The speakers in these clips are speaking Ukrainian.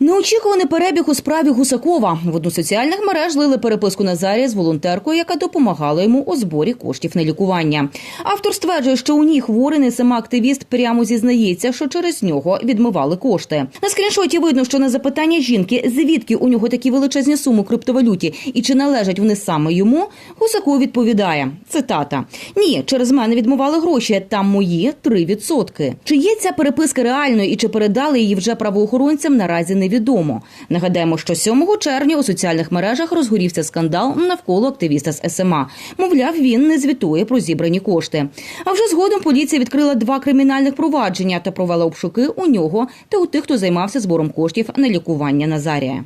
Неочікуваний перебіг у справі Гусакова. В одну соціальних мереж лили переписку Назарія з волонтеркою, яка допомагала йому у зборі коштів на лікування. Автор стверджує, що у ній хворий не сама активіст прямо зізнається, що через нього відмивали кошти. На скріншоті видно, що на запитання жінки, звідки у нього такі величезні суми криптовалюті і чи належать вони саме йому, Гусаков відповідає: цитата: Ні, через мене відмивали гроші. Там мої 3%. Чи є ця переписка реальною і чи передали її вже правоохоронцям, наразі невідомо. Нагадаємо, що 7 червня у соціальних мережах розгорівся скандал навколо активіста з СМА. Мовляв, він не звітує про зібрані кошти. А вже згодом поліція відкрила два кримінальних провадження та провела обшуки у нього та у тих, хто займався збором коштів на лікування Назарія.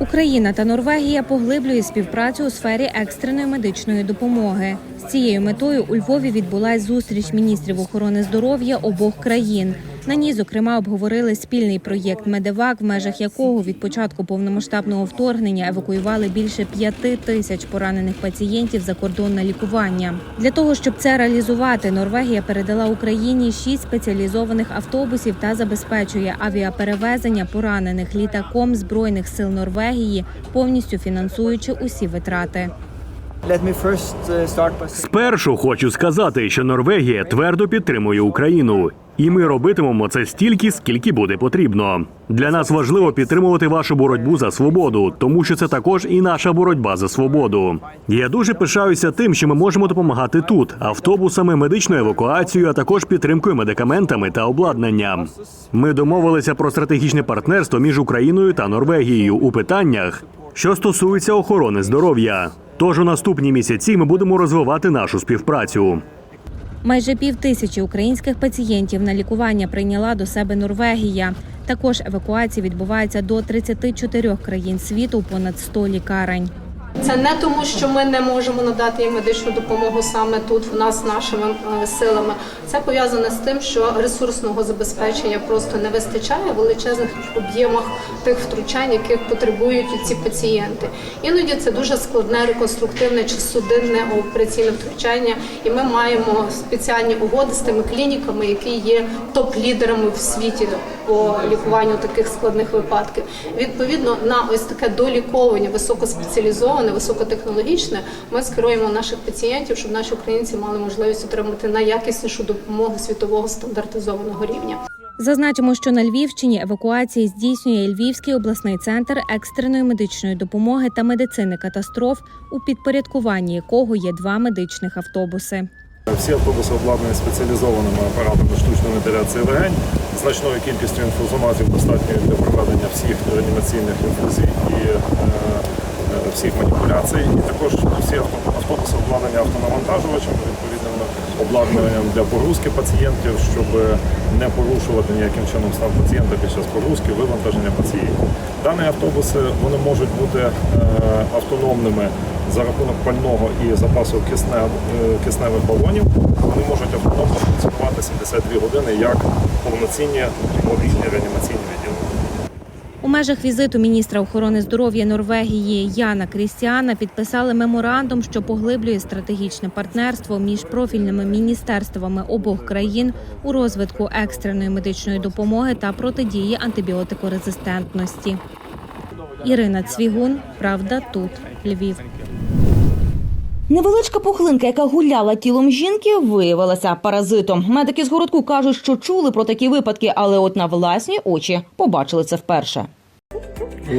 Україна та Норвегія поглиблює співпрацю у сфері екстреної медичної допомоги. З цією метою у Львові відбулась зустріч міністрів охорони здоров'я обох країн. На ній, зокрема, обговорили спільний проєкт Медевак, в межах якого від початку повномасштабного вторгнення евакуювали більше п'яти тисяч поранених пацієнтів за кордон на лікування. Для того щоб це реалізувати, Норвегія передала Україні шість спеціалізованих автобусів та забезпечує авіаперевезення поранених літаком збройних сил Норвегії, повністю фінансуючи усі витрати. Saying Спершу хочу сказати, що Норвегія твердо підтримує Україну, і ми робитимемо це стільки, скільки буде потрібно. Для нас важливо підтримувати вашу боротьбу за свободу, тому що це також і наша боротьба за свободу. Я дуже пишаюся тим, що ми можемо допомагати тут автобусами, медичною евакуацією, а також підтримкою медикаментами та обладнанням. Ми домовилися про стратегічне партнерство між Україною та Норвегією у питаннях, що стосуються охорони здоров'я. Тож у наступні місяці ми будемо розвивати нашу співпрацю. Майже пів тисячі українських пацієнтів на лікування прийняла до себе Норвегія. Також евакуація відбувається до 34 країн світу, понад 100 лікарень. Це не тому, що ми не можемо надати їм медичну допомогу саме тут, в нас нашими е, силами. Це пов'язане з тим, що ресурсного забезпечення просто не вистачає в величезних об'ємах тих втручань, яких потребують ці пацієнти. Іноді це дуже складне реконструктивне чи судинне операційне втручання, і ми маємо спеціальні угоди з тими клініками, які є топ-лідерами в світі по лікуванню таких складних випадків. Відповідно, на ось таке доліковання високоспеціалізоване, високотехнологічне, ми скеруємо наших пацієнтів, щоб наші українці мали можливість отримати найякіснішу допомогу світового стандартизованого рівня. Зазначимо, що на Львівщині евакуації здійснює Львівський обласний центр екстреної медичної допомоги та медицини катастроф, у підпорядкуванні якого є два медичних автобуси. Всі автобуси обладнані спеціалізованими апаратами штучної вентиляції легень, значною кількістю інфузоматів достатньо для проведення всіх реанімаційних інфузій і е, е, всіх маніпуляцій. І також всі автобуси обладнані автонавантажувачами, відповідним обладнанням для погрузки пацієнтів, щоб не порушувати ніяким чином стан пацієнта під час погрузки, вивантаження пацієнтів. Дані автобуси вони можуть бути е, автономними за рахунок пального і запасу е, кисневих балонів. Вони можуть автономно функціонувати 72 години як повноцінні мобільні реанімаційні відділення. У межах візиту міністра охорони здоров'я Норвегії Яна Крістіана підписали меморандум, що поглиблює стратегічне партнерство між профільними міністерствами обох країн у розвитку екстреної медичної допомоги та протидії антибіотикорезистентності. Ірина Цвігун, Правда, тут Львів. Невеличка пухлинка, яка гуляла тілом жінки, виявилася паразитом. Медики з городку кажуть, що чули про такі випадки, але от на власні очі побачили це вперше.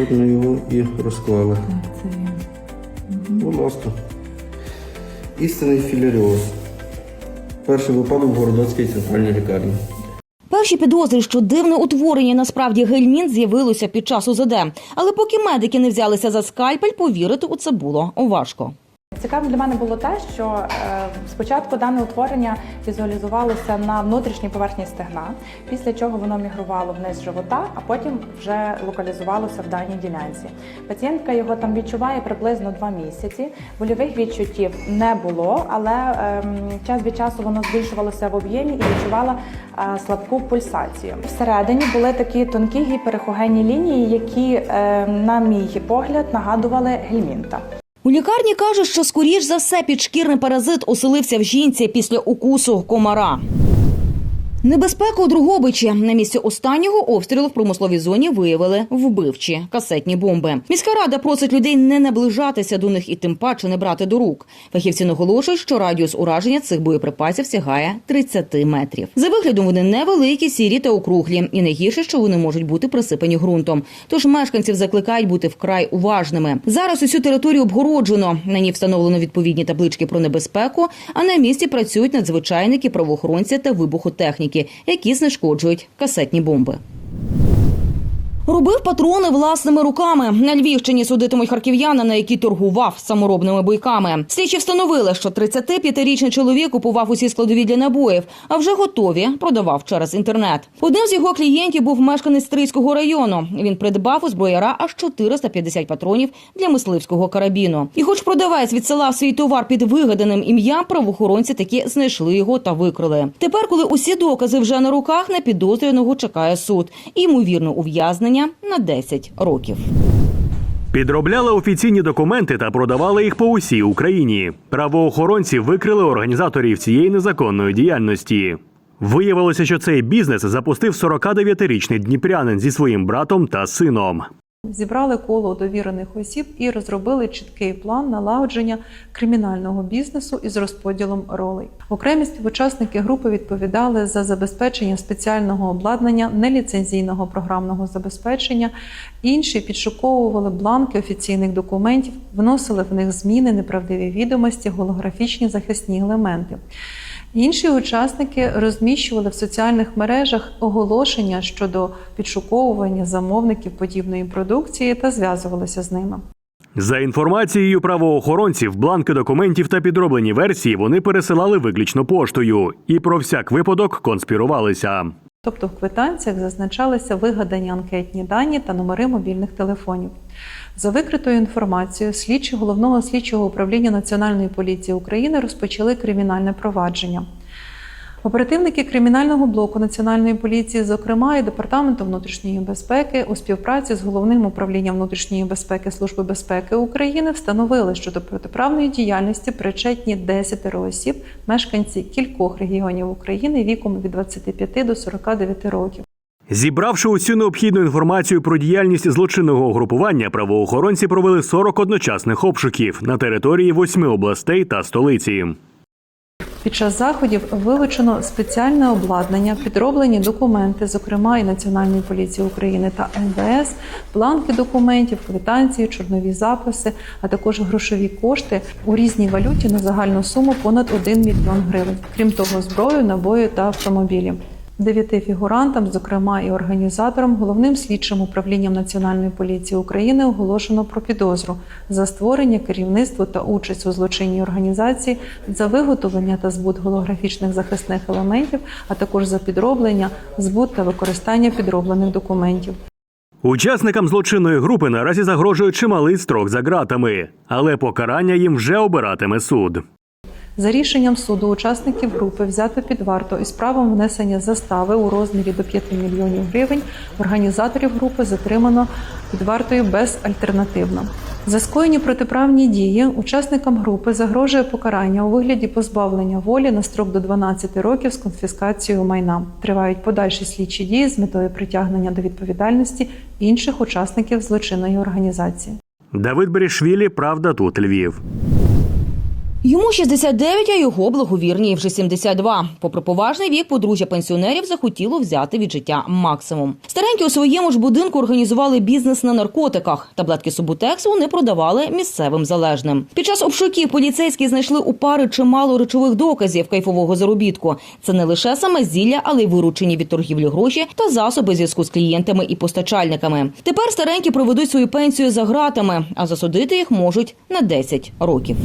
От ми його і розклали. Будь ласка. Істинний філяріоз. Перший випадок в Городоцькій центральній лікарні. Перші підозри, що дивне утворення насправді гельмін з'явилося під час УЗД. Але поки медики не взялися за скальпель, повірити у це було важко. Цікавим для мене було те, що е, спочатку дане утворення візуалізувалося на внутрішній поверхні стегна, після чого воно мігрувало вниз живота, а потім вже локалізувалося в даній ділянці. Пацієнтка його там відчуває приблизно два місяці. Больових відчуттів не було, але ем, час від часу воно збільшувалося в об'ємі і відчувала е, слабку пульсацію. Всередині були такі тонкі гіперехогенні лінії, які, е, на мій погляд, нагадували гельмінта. У лікарні кажуть, що скоріш за все підшкірний паразит оселився в жінці після укусу комара. Небезпека у Другобичі. На місці останнього обстрілу в промисловій зоні виявили вбивчі касетні бомби. Міська рада просить людей не наближатися до них і тим паче не брати до рук. Фахівці наголошують, що радіус ураження цих боєприпасів сягає 30 метрів. За виглядом вони невеликі, сірі та округлі, і найгірше, що вони можуть бути присипані ґрунтом. Тож мешканців закликають бути вкрай уважними. Зараз усю територію обгороджено. На ній встановлено відповідні таблички про небезпеку. А на місці працюють надзвичайники, правоохоронці та вибухотехніки, які знешкоджують касетні бомби. Робив патрони власними руками. На Львівщині судитимуть харків'янина, який торгував саморобними бойками. Слідчі встановили, що 35-річний чоловік купував усі складові для набоїв, а вже готові продавав через інтернет. Одним з його клієнтів був мешканець Стрийського району. Він придбав у зброяра аж 450 патронів для мисливського карабіну. І, хоч продавець відсилав свій товар під вигаданим ім'ям, правоохоронці таки знайшли його та викрили. Тепер, коли усі докази вже на руках, на підозрюваного чекає суд ймовірно ув'язнення на 10 років. Підробляли офіційні документи та продавали їх по усій Україні. Правоохоронці викрили організаторів цієї незаконної діяльності. Виявилося, що цей бізнес запустив 49-річний дніпрянин зі своїм братом та сином. Зібрали коло довірених осіб і розробили чіткий план налагодження кримінального бізнесу із розподілом ролей. Окремі співучасники групи відповідали за забезпечення спеціального обладнання, неліцензійного програмного забезпечення. Інші підшуковували бланки офіційних документів, вносили в них зміни, неправдиві відомості, голографічні захисні елементи. Інші учасники розміщували в соціальних мережах оголошення щодо підшуковування замовників подібної продукції та зв'язувалися з ними. За інформацією правоохоронців, бланки документів та підроблені версії вони пересилали виключно поштою і про всяк випадок конспірувалися. Тобто в квитанціях зазначалися вигадані анкетні дані та номери мобільних телефонів. За викритою інформацією, слідчі головного слідчого управління Національної поліції України розпочали кримінальне провадження. Оперативники кримінального блоку Національної поліції, зокрема і Департаменту внутрішньої безпеки, у співпраці з головним управлінням внутрішньої безпеки Служби безпеки України встановили, що до протиправної діяльності причетні 10 осіб, мешканці кількох регіонів України віком від 25 до 49 років. Зібравши усю необхідну інформацію про діяльність злочинного угрупування, правоохоронці провели 40 одночасних обшуків на території восьми областей та столиці. Під час заходів вилучено спеціальне обладнання, підроблені документи, зокрема і Національної поліції України та МВС, бланки документів, квитанції, чорнові записи, а також грошові кошти у різній валюті на загальну суму понад 1 мільйон гривень. Крім того, зброю, набої та автомобілі. Дев'яти фігурантам, зокрема і організаторам, головним слідчим управлінням Національної поліції України оголошено про підозру за створення, керівництво та участь у злочинній організації, за виготовлення та збут голографічних захисних елементів, а також за підроблення, збут та використання підроблених документів. Учасникам злочинної групи наразі загрожує чималий строк за ґратами, але покарання їм вже обиратиме суд. За рішенням суду учасників групи взято під варту із правом внесення застави у розмірі до 5 мільйонів гривень. Організаторів групи затримано під вартою безальтернативно. За скоєні протиправні дії учасникам групи загрожує покарання у вигляді позбавлення волі на строк до 12 років з конфіскацією майна. Тривають подальші слідчі дії з метою притягнення до відповідальності інших учасників злочинної організації. Давид Берішвілі, правда, тут Львів. Йому 69, а його благовірні вже 72. Попри поважний вік, подружжя пенсіонерів захотіло взяти від життя максимум. Старенькі у своєму ж будинку організували бізнес на наркотиках. Таблетки Субутексу вони продавали місцевим залежним. Під час обшуків поліцейські знайшли у пари чимало речових доказів кайфового заробітку. Це не лише саме зілля, але й виручені від торгівлі гроші та засоби зв'язку з клієнтами і постачальниками. Тепер старенькі проведуть свою пенсію за ґратами, а засудити їх можуть на 10 років.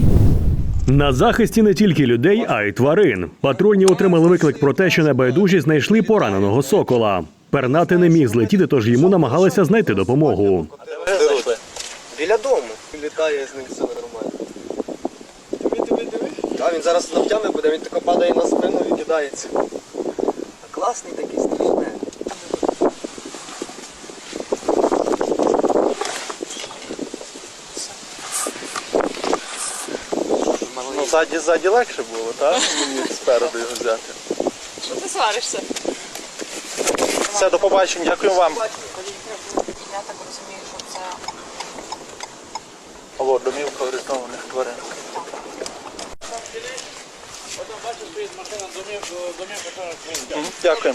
На захисті не тільки людей, а й тварин. Патрульні отримали виклик про те, що небайдужі знайшли пораненого сокола. Пернати не міг злетіти, тож йому намагалися знайти допомогу. Біля дому. Літає з ним все нормально. Диви, диви, диви. Так, він зараз навтями буде, він тако падає на спину і кидається. А класний такий ззаді, ззаді легше було, так? Мені спереду його взяти. Що ти сваришся? Все, до побачення, дякую вам. Я так розумію, що це Алло, домівка орієнтованих тварин. Дякую. дякую.